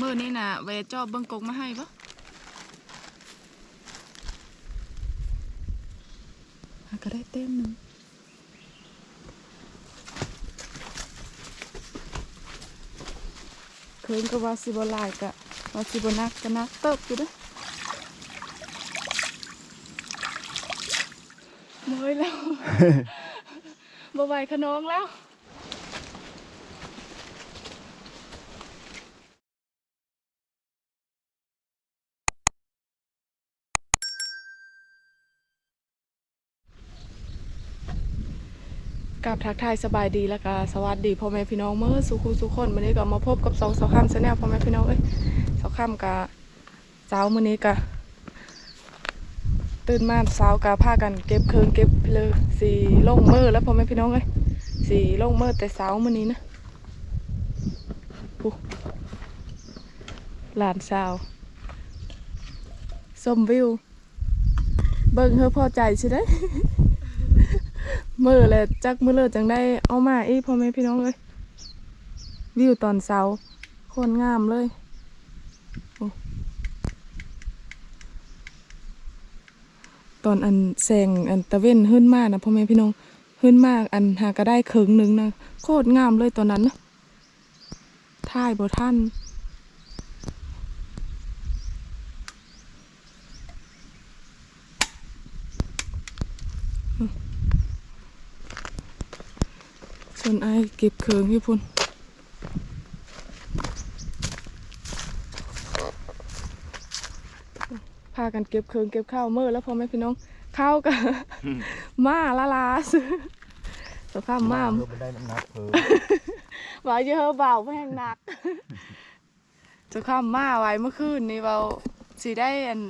มื่อนี้น่ะเวจอบเบิ้งกกมาให้ปะหาก็ได้เต็มหนึ่งเคินก็ว่าสิบหลายกะว่าสิบนักก็นักเติบอยู่เด้อเมื่อยแล้วบ่ไหวขนองแล้ว กับทักทายสบายดีแล้วก็สวัสดีพ่อแม่พี่น้องเมื่อสุขุสุขคนวันนี้ก็มาพบกับสองสาวข้ามชาแนลพ่อแม่พี่น้องเอ้ยสาวข้ามกับสาวมื้อนี้ก็ตื่นมาสาวกะพากันเก็บเครื่องเก็บเลยสีลงมือแล้วพ่อแม่พี่น้องเอ้ยสีลงมือแต่สาวมื้อนี้นะปุ๊หลานสาวชมวิว เบิ่งเฮอพอใจใช่ได้มื มือเลยจักมือเลยจังได้เอามาอีพ่อแม่พี่น้องเลย วิวตอนเช้าโคนงามเลยตอนอันแสงอันตะเว้นขึ้นมากนะพ่อแม่พี่น้องขึ้นมากอันหาก็ได้เคิงหนึ่งนะโคตรงามเลยตอนนั้นนะท่ายบ่ท่าน นไอายเก็บเคิงอยู่พุ่นพากันเก็บเคิงเก็บข้าวเมื่อแล้วพ่อแม่พี่น้องข้าวกับมาละลาซื้อสภาพมาเพิ่มมันได้น้ำหนักเพิ่มไว้เยอะเบาแพงหนักจะข้ามมาไว้เมื่อคืนนี่เบาสีได้อัน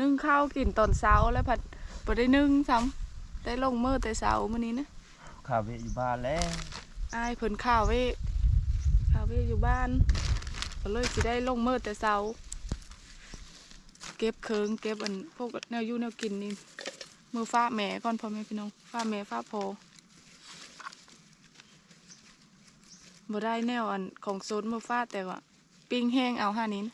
นึ่งข้าวกินตอนเช้าแล้วผัดบ่ได้นึ่งซ้ำได้ลงมือแต่เช้ามื้อนี้นะ ข้าวเวอยู่บ้านแล้วอ้ายเพิ่นข้าวไว้ข้าวไว้อยู่บ้านก็เลยสิได้ลงมือแต่เช้า เก็บเคิงเก็บอันพวกแนวยู่แนวกินนี่มือฟ้าแม่ก่อนพ่อแม่พี่น้องฟ้าแม่ฟ้าพอบ่ได้แนวอันของโซนมือฟ้าแต่ว่าปิ้งแห้งเอาห้านี้น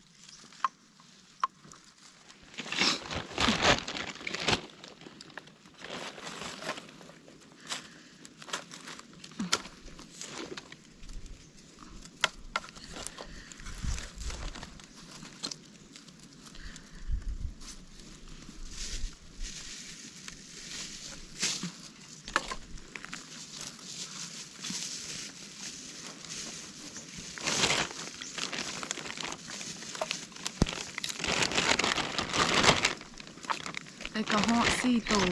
ะไอ้กระเหาะสี่ตัว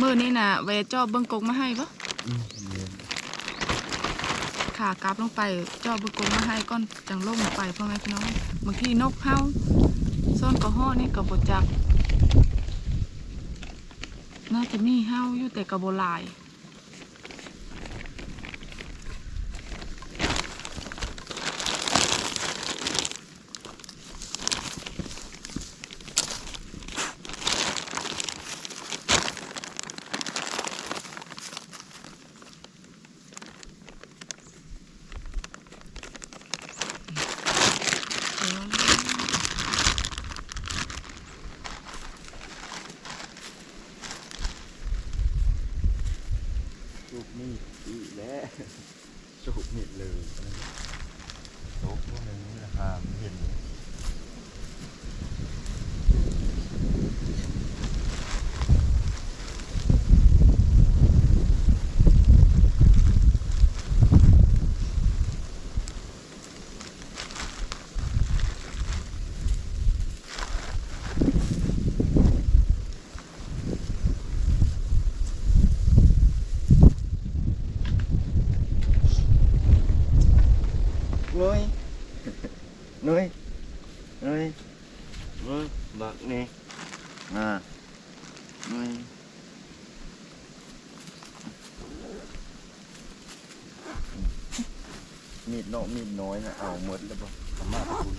มื่อนี้น่ะเวจอบเบิ้งกงมาให้ปะขากลับลงไปจอบเบิ้งกงมาให้ก่อนจังลงไปพ่อแม่พี่น้องบางทีนกเฮาซ่อนกระหาะนี่กับบจักน่าจะมีเฮาอยู่แต่กับบลาย นะเอาหมดแล้วบ่สามารถคุณ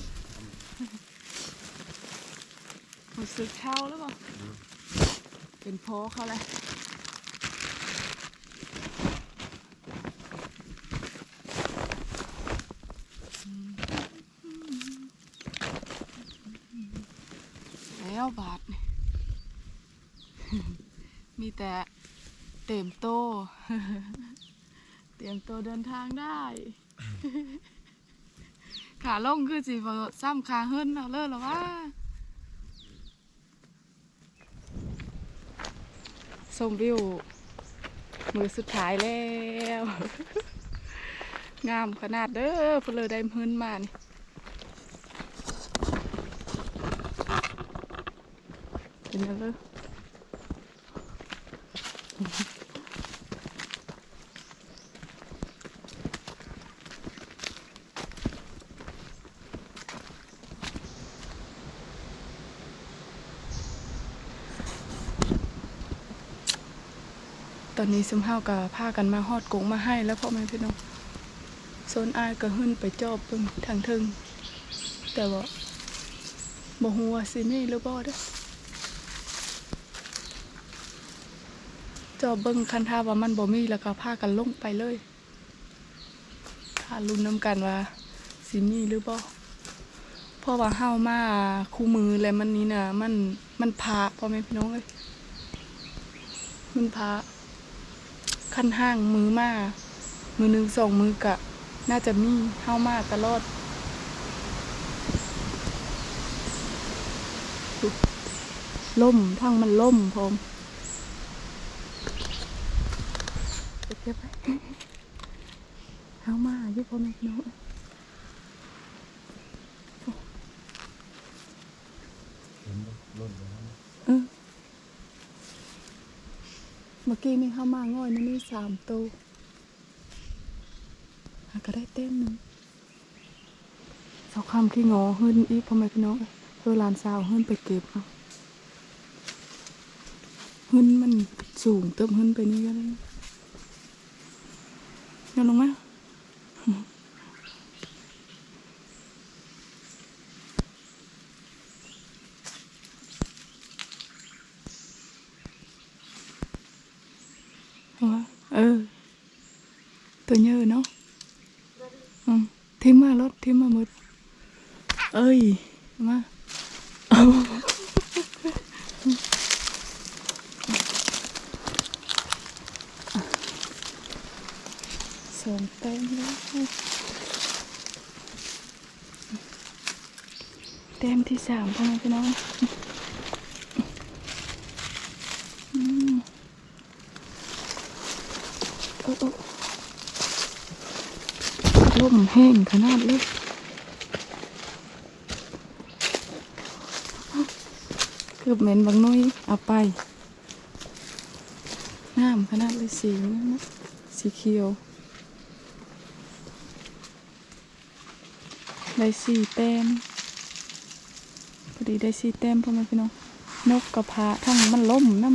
รู้สึกเท่าแล้วบ่เป็นพ่อเขาเลยแล้วบาทมีแต่เต็มโต เตรียมตเดินทางได้ ขาลงคือสิบ่ซ้ำขาเฮิรนเอาเลยเหรอวะชมวิว มือสุดท้ายแล้ว งามขนาดเด้อเพเลยได้เฮิรนมานี่เป็นยังเลย อนนี้ซุมเฮาก็พากันมาฮอดกงมาให้แล้วพ่อแม่พี่น้องโซนอายก็หึ้นไปจอบเบิ่งทางทึงแต่ว่าบ่ฮู้ว่าสิมีหรือบ่เด้อจอบเบิ่งคันท่าว่ามันบ่มีแล้วก็พากันลงไปเลยถ้าลุ้นนํกันว่าสิมีหรือบ่เพราะว่าเฮามาคู่มือแล้วมันนี้น่ะมันมันพาพ่อแม่พี่น้องเอ้ยมันพา ขั้นห้างมือมามือหนึ่งสองมือกะ น่าจะมีเข้ามาตลอดดล่มทั้งมันล่มพร้อมเก็บไว้เข้ามาอยู่พอแม่พี่น้อง เห็นบ่ล่นไปแล้วนะ เออเมื่อกี้นี่เข้ามาง่อยนี่มีสามตัวหาก็ได้เต้นหนึ่งเสาคำขี้งอขึ้นอีกพ่อแม่พี่น้องเพื่อลานสาวขึ้นไปเก็บเอาขึ้นมันสูงเติมขึ้นไปนี่ก็ได้เดี๋ยวลงไหมอาวะเออ ตัวเยอะเนาะอืมทิ้งมารถทิ้งมาหมด เอ้ย มาเอาสองเต็มแล่มแห้งขนาดเลยเกือบเหม็นบางน้อยเอาไป น้ำขนาดเลยสีนั่นนะสีเขียว ได้สีแต้มพอดีได้สีแต้มพ่อแม่พี่น้องนกกระพาทั้งมันล่มน้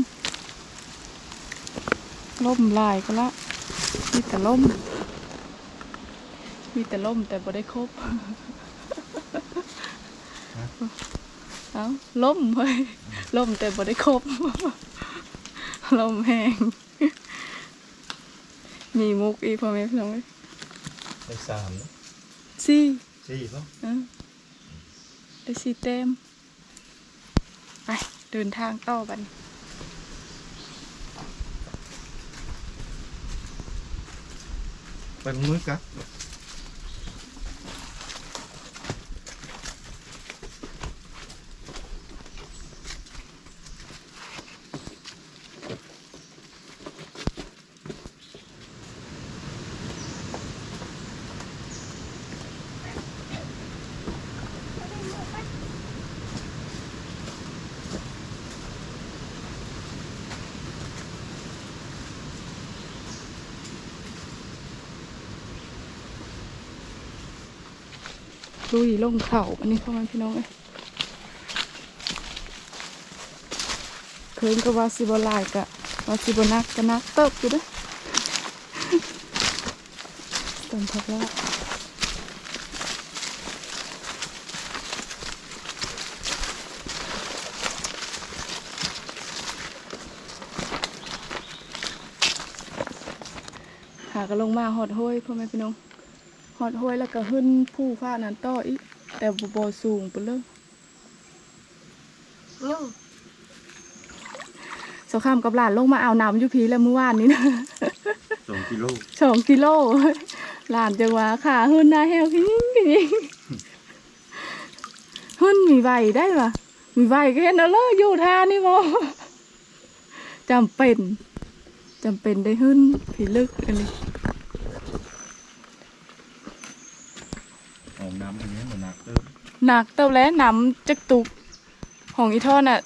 ำล่มลายก็ละมีแต่ล่ม มีแต่ล่มแต่บ่ได้ครบเอาล่มเฮ้ยล่มแต่บ่ได้ครบลมแห้งมีมุกอีกพ่อแม่พี่น้องเอ้ยได้สามนะสี่สี่ป่ะเออได้สี่เต็มไปเดินทางต่อบัดนไปมือกัด ลุยลงเขาอันนี้พ่อแม่พี่น้องเอ้ยเคินก็ว่าสิบลายกะว่าสิบนักก็นักเติบอยู่ด้อเต็มพักแล้วหาก็ลงมาหอดห้วยพ่อแม่พี่น้อง หอดห้วยแล้วก็ขึ้นผู้ฟ้านั้นต่ออีกแต่บ่บ่สูงไปเลยยุ่งสงครามกับหลานลงมาเอาน้ำอยู่พีแล้วเมื่อวานนี้นะสองกิโลสองกิโลหลานจังหวะขาหุ่นหน้าแฮวขี้ยิงขี้ยิงหุ่นมีใบได้ปะมีใบก็เห็นแล้วเลยอยู่ท่านี่บ่จำเป็นจำเป็นได้หุ่นผีลึกอันนี้ ออกน้ำอันนี้เหมือนนักเติม หนักเต่าแล้วน้ำจักตุกของอีท่อน่ะ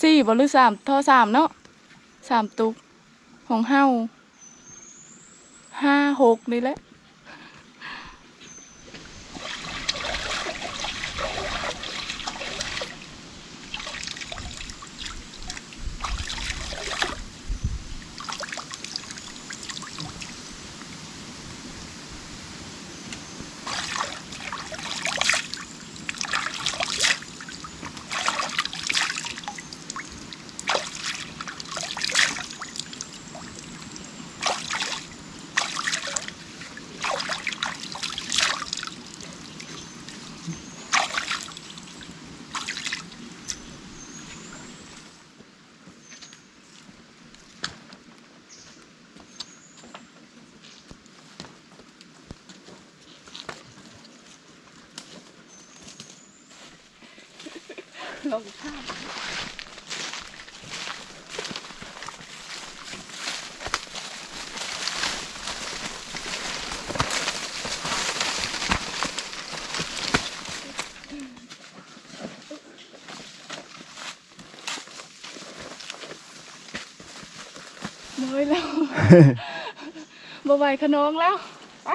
สี่บ่หรือสามท่อสามเนาะสามตุกของเฮาห้าหกนี่แหละ ลงท่าน้อยแล้วบ่ไหวขนองแล้ว ไป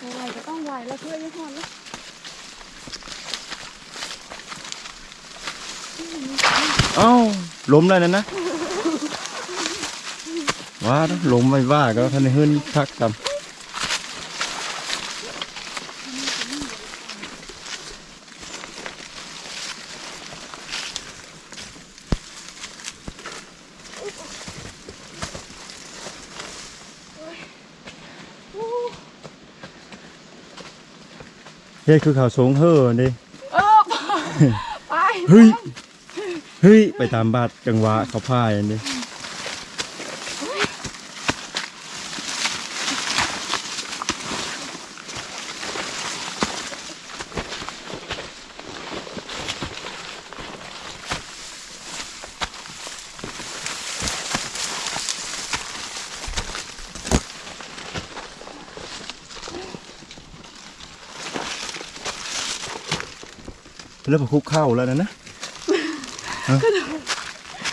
บ่ไหวก็ต้องไหวแล้วเพื่อนยังหอนแล้ว เอ้าล้มแล้วนั่นนะว่านะล้มไม่ว่าก็ท่านให้เฮิรนทักกันเฮ้ยคือเขาสูงเฮ้อนี่เออไปเฮ้ย เฮ้ย ไปตามบาดจังหวะเขาพายอันนี้แล้วพอคุกเข้าแล้วนะนะฮะ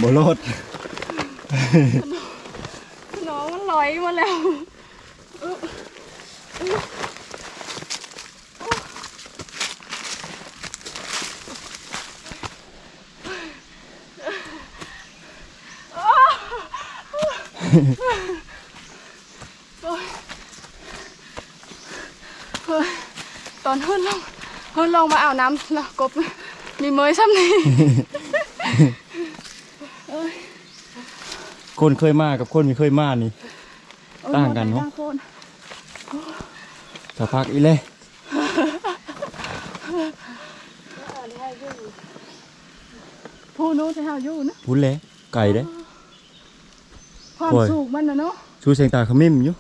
บรอดน้องมันลอยมาแล้วเออเออโอ้ยเฮ้ยตอนหุ่นลงหุ่นลงมาอาน้ำแล้วกบมีเมยซ้ำนี่ คนเคยมากับคนไม่เคยมานี่ ต่างกันเนอะต่งคนสักพักอีเลยผู้นู้นจะหาอยู่นะพูดเลยไก่เด้ ความโอ้ย สูงมันนะเนาะ ชูเสียงตาขมิ้มอยู่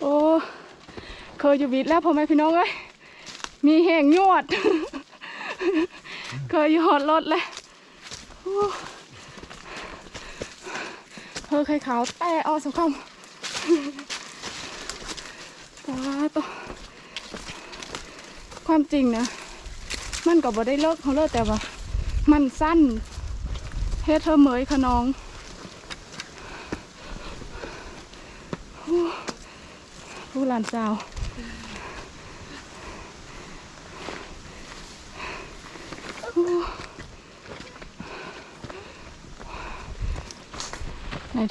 โอ้ เคยอยู่วิทย์แล้วพ่อแม่พี่น้องเอ้ยมีแห่งยวด เคยอยู่หอดรถเลยเธอใครขาวแต่ออสงคำตาตัวความจริงนะ มันก็บ่ได้เลิกเขาเลิกแต่ว่า มันสั้นเฮ็ดเธอเหมยขนองผู้หลานสาว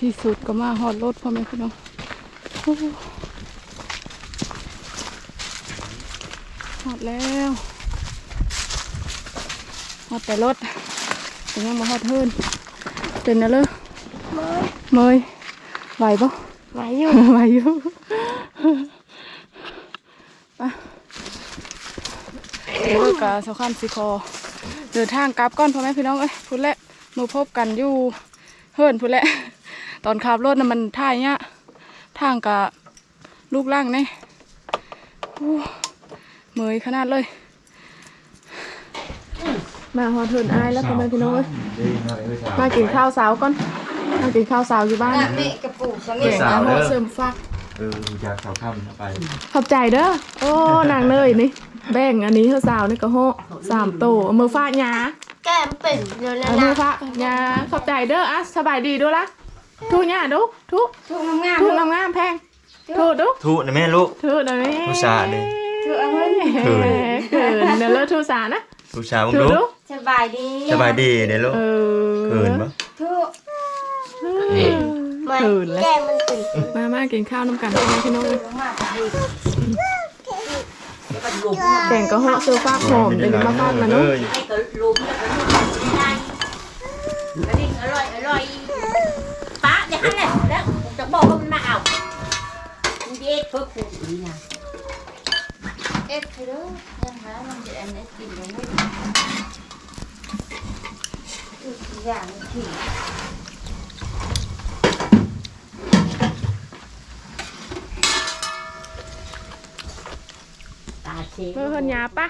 ที่สุดก็มาฮอดรถพ่อแม่พี่น้องโอ้ฮอดแล้วฮอดแต่รถแต่ยังมาฮอดเทินเป็นนะเลยเมยไหวปะไหวอยู่ไหวอยู่ไปเดี๋ยวเรากับสาวข้ามสีคอเดินทางกลับก้อนพ่อแม่พี่น้องเอ้ยพูดแล้วมาพบกันอยู่เฮิรนพูดแล้ว ตอนขับรถน่ะมันท่ายเนี่ยทางกับลูกล่างเนี่ยโอ้เมยขนาดเลยมาฮอดเทินอายแล้วพ่อแม่พี่น้องเอ้ยดีหน่อยเอ้ยสาวมากินข้าวสาวก่อนมากินข้าวสาวอยู่บ้านน่ะแม่กระปุกสามีเก่งนะพ่อเสริมฟักเอออยากสาวข้ามไปขอบใจเด้อโอ้นางเนยนี่แบ่งอันนี้เธอสาวนี่ก็โหสามโตเอามือฟาดหยาแก้มเป็นเดี๋ยวนะเอามือฟาดหยาขอบใจเด้ออะสบายดีดูละ ทุกหยาดูทุกทุกงามทุกงามๆแพงทุกดูทุนะแม่ลูก ทุกหน่อยแม่ทุสาดิๆทุกเอาไว้เขิน เขินเดี๋ยวเลิกทุสานะทุสามึงทุกดูดูสบายดีสบายดีเด้อลูกเออเขินปะทุกเขินเลยแก้มมันเป็นมามากินข้าวน้ำกันพี่น้องพี่น้องเลยมากดีแกงก็เหาะเสื้อฟากหอมเดี๋ยวนี้มาฟาดมาเนาะเอ้ยไอ้ก็ลุมแล้วก็ลุมไม่ได้กระดิ่งอร่อยอร่อย ป้าเดี๋ยวให้แล้วผมจะบอกว่ามันมาเอามันเย็ดเพื่อขู่นี่นะเอ็ดคือเด้อยังหามันจะอันนี้กินยังไม่ทุกอย่างที่ตาเชฟมือเฮินยาปะ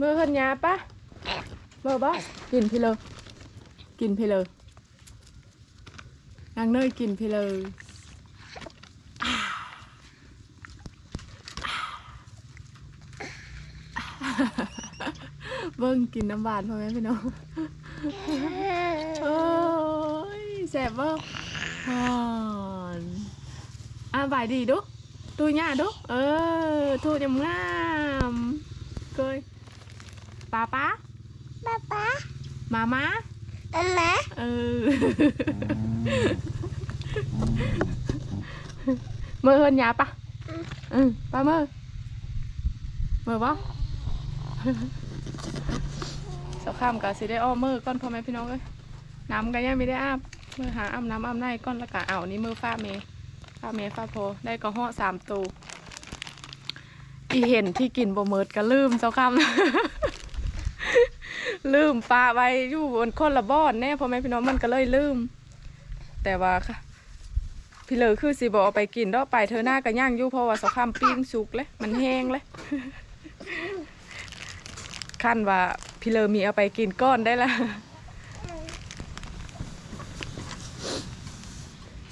มือเฮินยาปะมือบ่กิ นพี่เลยกินพี่เลยนางเนยกินพี่เลยอ่าเบิ้งกินน้ำหวานพ่อแม่พี่น้องโอ้ยแสบบ่ฮอนอะบายดีดูตู nhá đúc ờ thu nhầm ngam cười bà bá ป๊าป๊า má má อันนะ ừ mơ hơn nhà ba ừ ba mơ mơ bó สข้ามกับสิได้อ้อมือก้อนพ่อแม่พี่น้องเอ้ยน้ำก็ยังไม่ได้อาบมือหาอาบน้ำอาบในก้อนละกะเอานี่มือฟ้าเมฟ้าเมฟ้าโพได้กระห้อสามตูอีเห็นที่กินบ่เมิดก็ลืมเจ้าคำ ลืมปลาไว้อยู่บนคนละบ้อนแน่พ่อแม่พี่น้องมันก็เลยลืม แต่ว่าค่ะ พี่เลอคือสิบอกเอาไปกินดอกไปเธอหน้าก็ย่างอยู่เพราะว่าเสาคำปิ้งสุกเลยมันแห้งเลยขั้นว่าพี่เลอมีเอาไปกินก้อนได้ละ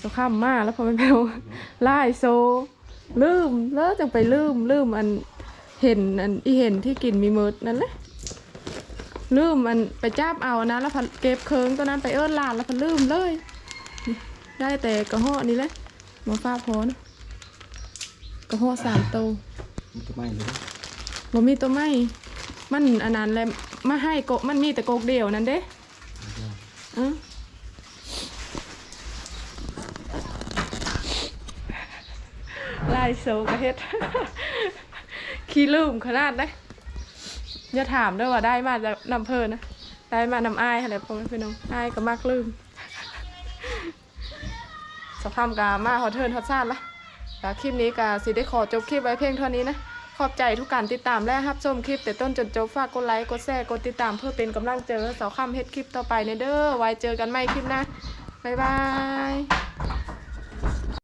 สาคำมาแล้วพอแมันเอาไล่โซ ลืมแล้วจังไปลืมลืมอันเห็นอันอีเห็นที่กินมีมืดนั่นแหละ ลืมมันไปจับเอานะแล้วพันเก็บเคิงตัวนั้นไปเอิ้นหลานแล้วพันลืมเลยนี่ได้แต่กระห้อนี่แหละมาฟ้าพอนะกระห้อสามตัวทำไมเลยบ่มีตัวไม่มันอันนั้นแหละมาให้โกะมันมีแต่โกกเดียวนั่นเด้อะลายโซกระเฮ็ดขี้ลืมขนาดได้ อย่าถามด้วยว่าได้มาจากนำเพลินนะ ได้มานำอายอะไรพ่อแม่พี่น้องอายก็มักลืมสภาพกามาฮอเทิร์นฮอตซ่านละแล้วคลิปนี้กาสิได้ขอจบคลิปไว้เพียงเท่านี้นะ ขอบใจทุกการติดตามและรับชมคลิป แต่ต้นจนจบฝากกดไลค์กดแชร์กดติดตามเพื่อเป็นกำลังใจให้สาวคำเฮ็ดคลิปต่อไปในเด้อไว้เจอกันใหม่คลิปน้าบ๊ายบาย